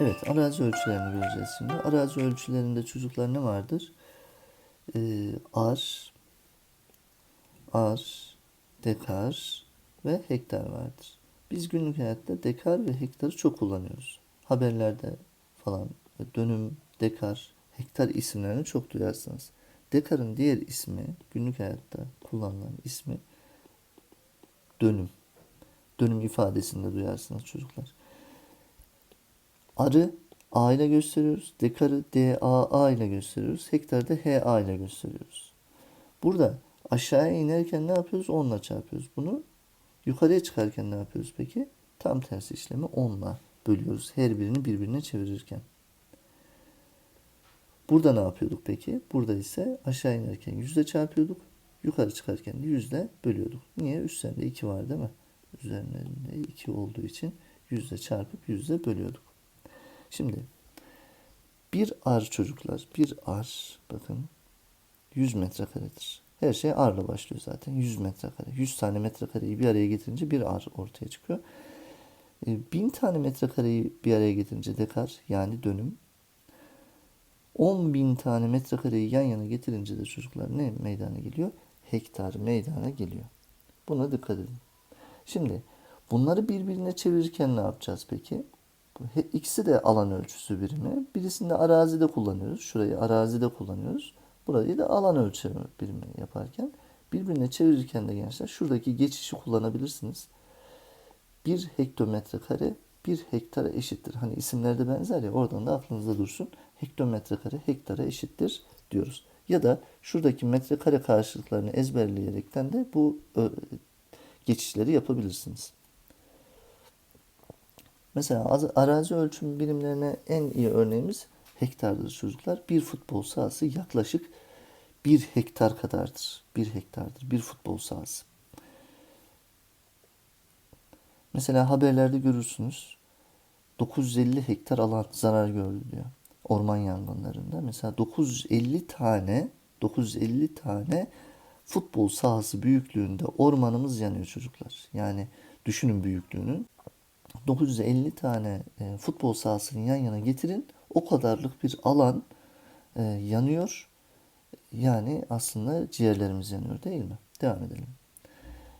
Evet, arazi ölçülerini göreceğiz şimdi. Arazi ölçülerinde çocuklar ne vardır? Ee, ar, ar, dekar ve hektar vardır. Biz günlük hayatta dekar ve hektarı çok kullanıyoruz. Haberlerde falan dönüm, dekar, hektar isimlerini çok duyarsınız. Dekarın diğer ismi, günlük hayatta kullanılan ismi dönüm. Dönüm ifadesinde duyarsınız çocuklar. Arı A ile gösteriyoruz. Dekarı DAA ile gösteriyoruz. Hektarda HA ile gösteriyoruz. Burada aşağıya inerken ne yapıyoruz? 10 ile çarpıyoruz. Bunu yukarıya çıkarken ne yapıyoruz peki? Tam tersi işlemi 10 ile bölüyoruz. Her birini birbirine çevirirken. Burada ne yapıyorduk peki? Burada ise aşağı inerken yüzde çarpıyorduk. Yukarı çıkarken de yüzde bölüyorduk. Niye? Üstlerinde 2 var değil mi? Üzerlerinde 2 olduğu için yüzde çarpıp yüzde bölüyorduk. Şimdi bir ar çocuklar, bir ar bakın 100 metrekaredir. Her şey arla başlıyor zaten. 100 metrekare. 100 tane metrekareyi bir araya getirince bir ar ortaya çıkıyor. E, 1000 tane metrekareyi bir araya getirince dekar yani dönüm. 10 bin tane metrekareyi yan yana getirince de çocuklar ne meydana geliyor? Hektar meydana geliyor. Buna dikkat edin. Şimdi bunları birbirine çevirirken ne yapacağız peki? İkisi de alan ölçüsü birimi. Birisini de arazide kullanıyoruz. Şurayı arazide kullanıyoruz. Burayı da alan ölçümü birimi yaparken birbirine çevirirken de gençler şuradaki geçişi kullanabilirsiniz. Bir hektometre kare bir hektara eşittir. Hani isimlerde benzer ya oradan da aklınızda dursun. Hektometre kare hektara eşittir diyoruz. Ya da şuradaki metrekare karşılıklarını ezberleyerekten de bu geçişleri yapabilirsiniz. Mesela az- arazi ölçüm birimlerine en iyi örneğimiz hektardır çocuklar. Bir futbol sahası yaklaşık bir hektar kadardır. Bir hektardır bir futbol sahası. Mesela haberlerde görürsünüz 950 hektar alan zarar gördü diyor. Orman yangınlarında. Mesela 950 tane 950 tane futbol sahası büyüklüğünde ormanımız yanıyor çocuklar. Yani düşünün büyüklüğünü. 950 tane e, futbol sahasını yan yana getirin. O kadarlık bir alan e, yanıyor. Yani aslında ciğerlerimiz yanıyor değil mi? Devam edelim.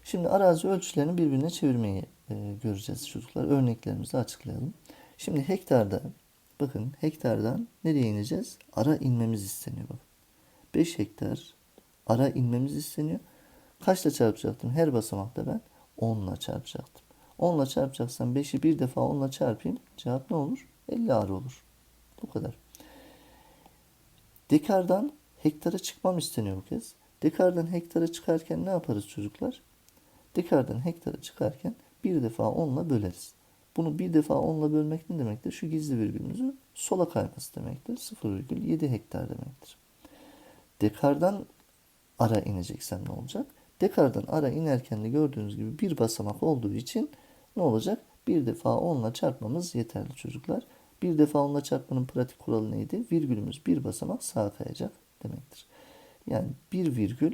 Şimdi arazi ölçülerini birbirine çevirmeyi e, göreceğiz çocuklar. Örneklerimizi açıklayalım. Şimdi hektarda bakın hektardan nereye ineceğiz? Ara inmemiz isteniyor bak. 5 hektar ara inmemiz isteniyor. Kaçla çarpacaktım? Her basamakta ben 10 ile çarpacaktım. 10 ile çarpacaksam 5'i bir defa 10 ile çarpayım. Cevap ne olur? 50 ar olur. Bu kadar. Dekardan hektara çıkmam isteniyor bu kez. Dekardan hektara çıkarken ne yaparız çocuklar? Dekardan hektara çıkarken bir defa 10 ile böleriz. Bunu bir defa 10 ile bölmek ne demektir? Şu gizli virgülümüzü sola kayması demektir. 0,7 hektar demektir. Dekardan ara ineceksem ne olacak? Dekardan ara inerken de gördüğünüz gibi bir basamak olduğu için ne olacak? Bir defa 10 ile çarpmamız yeterli çocuklar. Bir defa 10 ile çarpmanın pratik kuralı neydi? Virgülümüz bir basamak sağa kayacak demektir. Yani bir virgül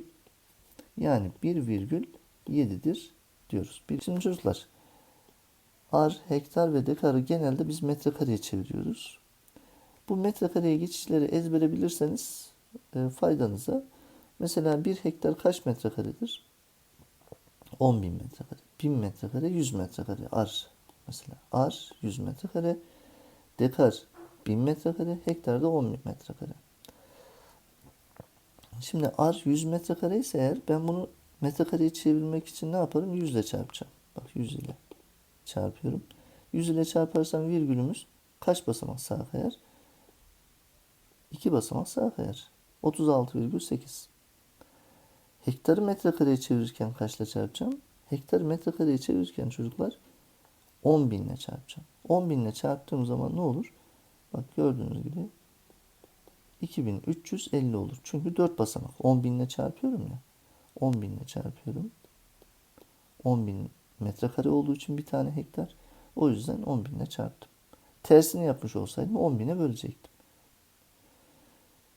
yani bir virgül 7'dir diyoruz. Bir, şimdi çocuklar ar, hektar ve dekarı genelde biz metrekareye çeviriyoruz. Bu metrekareye geçişleri ezbere bilirseniz e, faydanıza. Mesela bir hektar kaç metrekaredir? 10 bin metrekare. 1000 metrekare 100 metrekare. Ar mesela. Ar 100 metrekare. Dekar 1000 metrekare. Hektar da 10 bin metrekare. Şimdi ar 100 metrekare ise eğer ben bunu metrekareye çevirmek için ne yaparım? 100 ile çarpacağım. Bak 100 ile çarpıyorum. 100 ile çarparsam virgülümüz kaç basamak sağa kayar? 2 basamak sağa kayar. 36,8. Hektarı metrekareye çevirirken kaçla çarpacağım? Hektarı metrekareye çevirirken çocuklar 10 binle çarpacağım. 10 binle çarptığım zaman ne olur? Bak gördüğünüz gibi 2350 olur. Çünkü 4 basamak. 10 binle çarpıyorum ya. 10 binle çarpıyorum. 10 bin metrekare olduğu için bir tane hektar. O yüzden 10 binle çarptım. Tersini yapmış olsaydım 10 bine bölecektim.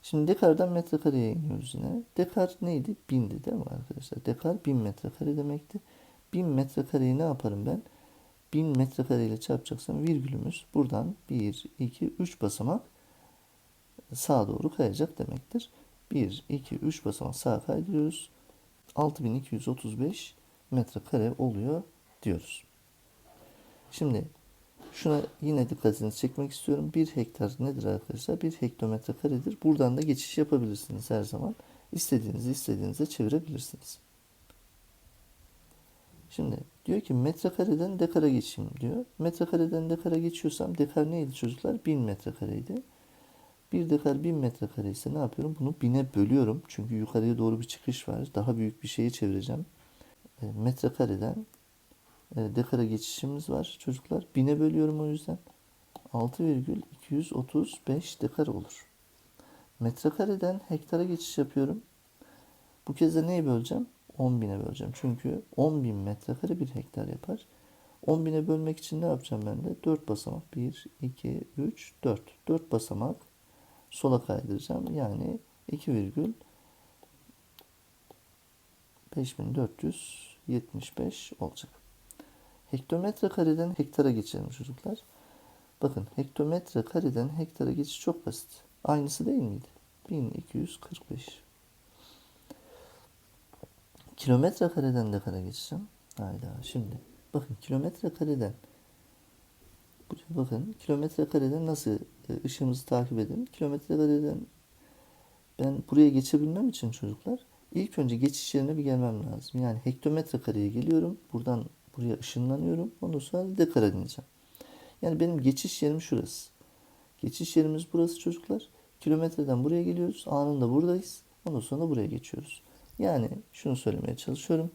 Şimdi dekardan metrekareye iniyoruz yine. Dekar neydi? Bindi değil mi arkadaşlar? Dekar bin metrekare demekti. Bin metrekareyi ne yaparım ben? 1000 metrekare ile çarpacaksam virgülümüz buradan 1, 2, 3 basamak sağa doğru kayacak demektir. 1, 2, 3 basamak sağa kaydırıyoruz. 6235 metrekare oluyor diyoruz. Şimdi şuna yine dikkatinizi çekmek istiyorum. 1 hektar nedir arkadaşlar? 1 hektometre karedir. Buradan da geçiş yapabilirsiniz her zaman. İstediğinizi istediğinize çevirebilirsiniz. Şimdi diyor ki metrekareden dekara geçeyim diyor. Metrekareden dekara geçiyorsam dekar neydi çocuklar? 1000 metrekareydi. Bir dekar 1000 metrekare ise ne yapıyorum? Bunu 1000'e bölüyorum. Çünkü yukarıya doğru bir çıkış var. Daha büyük bir şeye çevireceğim. E, metrekareden e, dekara geçişimiz var çocuklar. 1000'e bölüyorum o yüzden. 6,235 dekar olur. Metrekareden hektara geçiş yapıyorum. Bu kez de neye böleceğim? 10.000'e böleceğim. Çünkü 10.000 metrekare bir hektar yapar. 10.000'e bölmek için ne yapacağım ben de? 4 basamak. 1, 2, 3, 4. 4 basamak sola kaydıracağım. Yani 2 virgül 5475 olacak. Hektometre kareden hektara geçelim çocuklar. Bakın hektometre kareden hektara geçiş çok basit. Aynısı değil miydi? 1245. Kilometre kareden de kare geçeceğim. Hayda şimdi. Bakın kilometre kareden bakın kilometre kareden nasıl e, ışığımızı takip edin. Kilometre kareden ben buraya geçebilmem için çocuklar ilk önce geçiş yerine bir gelmem lazım. Yani hektometre kareye geliyorum. Buradan buraya ışınlanıyorum. Ondan sonra dekara dinleyeceğim. Yani benim geçiş yerim şurası. Geçiş yerimiz burası çocuklar. Kilometreden buraya geliyoruz. Anında buradayız. Ondan sonra buraya geçiyoruz. Yani şunu söylemeye çalışıyorum.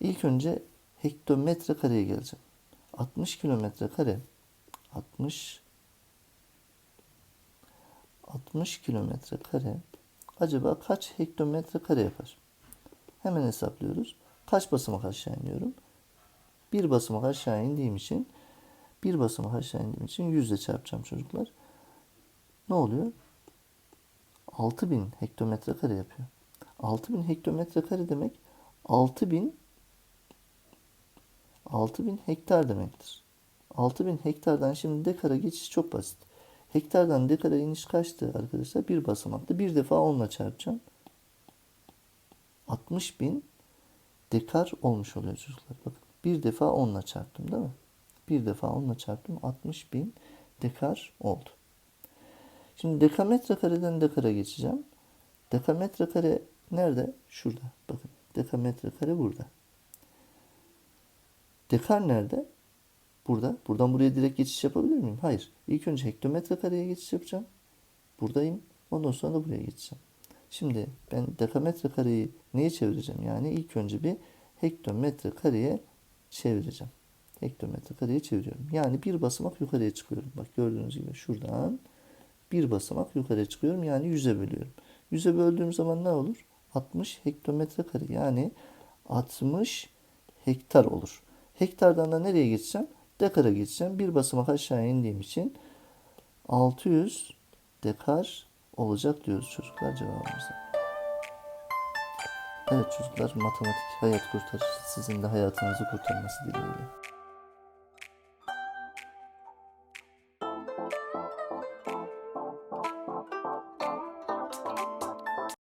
İlk önce hektometre kareye geleceğim. 60 kilometre kare 60 60 kilometre kare acaba kaç hektometre kare yapar? Hemen hesaplıyoruz. Kaç basamak aşağı iniyorum? Bir basamak aşağı indiğim için bir basamak aşağı indiğim için yüzle çarpacağım çocuklar. Ne oluyor? 6000 hektometre kare yapıyor. 6000 hektometre kare demek 6000 6000 hektar demektir. 6000 hektardan şimdi dekara geçiş çok basit. Hektardan dekara iniş kaçtı arkadaşlar? Bir basamakta. Bir defa 10 çarpacağım. 60 bin dekar olmuş oluyor çocuklar. Bakın bir defa 10 çarptım değil mi? Bir defa 10 çarptım. 60 bin dekar oldu. Şimdi dekametre kareden dekara geçeceğim. Dekametre kare nerede? Şurada. Bakın dekametre kare burada. Dekar nerede? Burada. Buradan buraya direkt geçiş yapabilir miyim? Hayır. İlk önce hektometre kareye geçiş yapacağım. Buradayım. Ondan sonra da buraya geçeceğim. Şimdi ben dekametre kareyi neye çevireceğim? Yani ilk önce bir hektometre kareye çevireceğim. Hektometre kareye çeviriyorum. Yani bir basamak yukarıya çıkıyorum. Bak gördüğünüz gibi şuradan bir basamak yukarıya çıkıyorum. Yani 100'e bölüyorum. 100'e böldüğüm zaman ne olur? 60 hektometre kare. Yani 60 hektar olur. Hektardan da nereye geçeceğim? Dekara geçeceğim. Bir basamak aşağı indiğim için 600 dekar olacak diyoruz çocuklar cevabımıza. Evet çocuklar matematik hayat kurtarır. Sizin de hayatınızı kurtarması dileğiyle.